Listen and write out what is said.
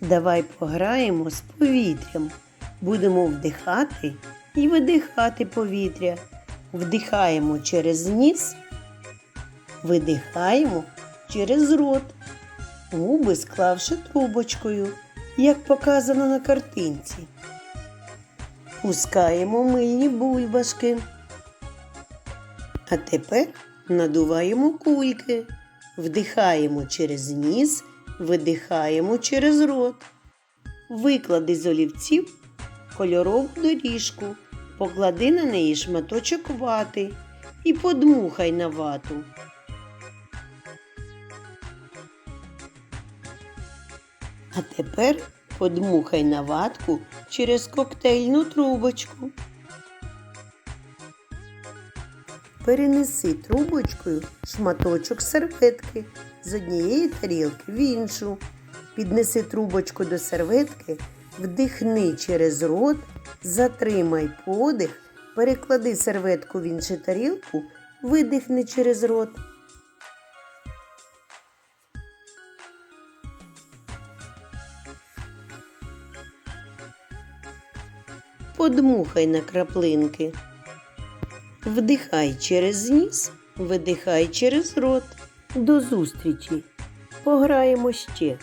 Давай пограємо з повітрям. Будемо вдихати і видихати повітря. Вдихаємо через ніс, видихаємо через рот, губи склавши трубочкою, як показано на картинці. Пускаємо мильні бульбашки. А тепер надуваємо кульки, вдихаємо через ніс, видихаємо через рот. Виклади з олівців кольорову доріжку, поклади на неї шматочок вати і подмухай на вату. А тепер подмухай на ватку через коктейльну трубочку. Перенеси трубочкою шматочок серветки з однієї тарілки в іншу. Піднеси трубочку до серветки, вдихни через рот, затримай подих, переклади серветку в іншу тарілку, видихни через рот. Подмухай на краплинки. Вдихай через ніс, видихай через рот. До зустрічі. Пограємо ще.